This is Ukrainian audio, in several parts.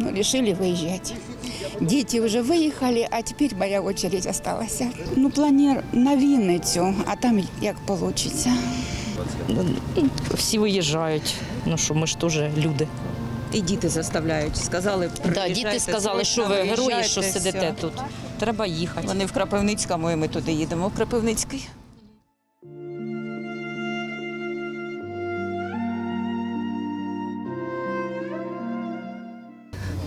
ну, решили выезжать. Дети уже выехали, а теперь моя очередь осталась. Ну, планир на Вінницю, а там як получится. Всі виїжджають. Ну що ми ж теж люди. І діти заставляють. Сказали, Да, діти сказали, що ви герої, що сидите все. тут. Треба їхати. Вони в Крапивницькому, і ми туди їдемо. В Крапивницький.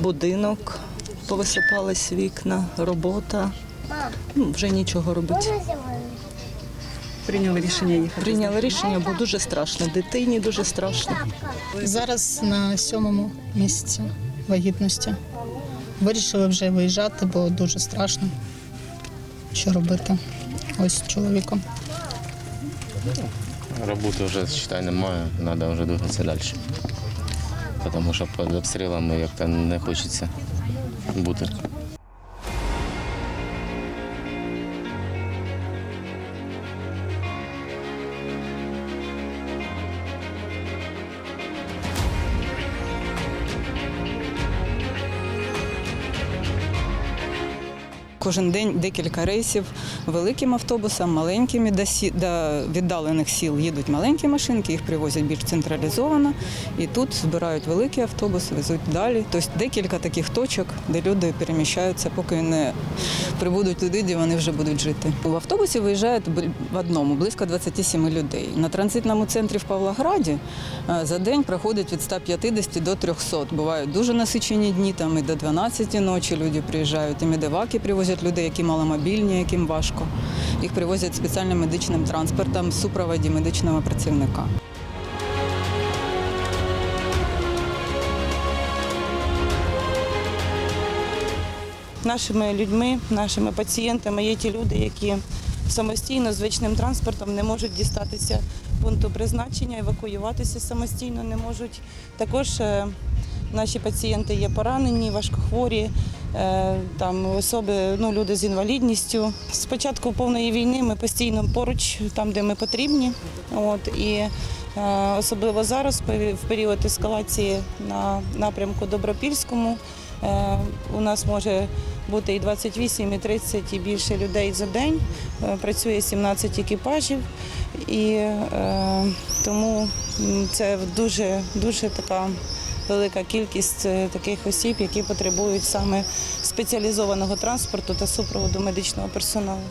Будинок, повисипались вікна, робота. Ну, вже нічого робити. Прийняли рішення їхати. Прийняли рішення, бо дуже страшно. Дитині дуже страшно. Зараз на сьомому місяці вагітності. Вирішили вже виїжджати, бо дуже страшно. Що робити? Ось з чоловіком. Роботи вже считай, немає, треба вже рухатися далі. Тому що під обстрілами як-то не хочеться бути. Кожен день декілька рейсів великим автобусом, маленькими до, віддалених сіл їдуть маленькі машинки, їх привозять більш централізовано. І тут збирають великі автобуси, везуть далі. Тобто декілька таких точок, де люди переміщаються, поки не прибудуть туди, де вони вже будуть жити. В автобусі виїжджають в одному близько 27 людей. На транзитному центрі в Павлограді за день проходить від 150 до 300. Бувають дуже насичені дні, там і до 12 ночі люди приїжджають. І медиваки привозять людей, які маломобільні, яким важко. Їх привозять спеціальним медичним транспортом в супроводі медичного працівника. Нашими людьми, нашими пацієнтами є ті люди, які самостійно звичним транспортом не можуть дістатися пункту призначення, евакуюватися самостійно не можуть. Також е, наші пацієнти є поранені, важкохворі, е, там особи, ну, люди з інвалідністю. З початку повної війни ми постійно поруч, там, де ми потрібні. От, і е, особливо зараз, в період ескалації на напрямку Добропільському. Е, У нас може бути і 28, і 30, і більше людей за день. Працює 17 екіпажів, і тому це дуже, дуже така велика кількість е, таких осіб, які потребують саме спеціалізованого транспорту та супроводу медичного персоналу.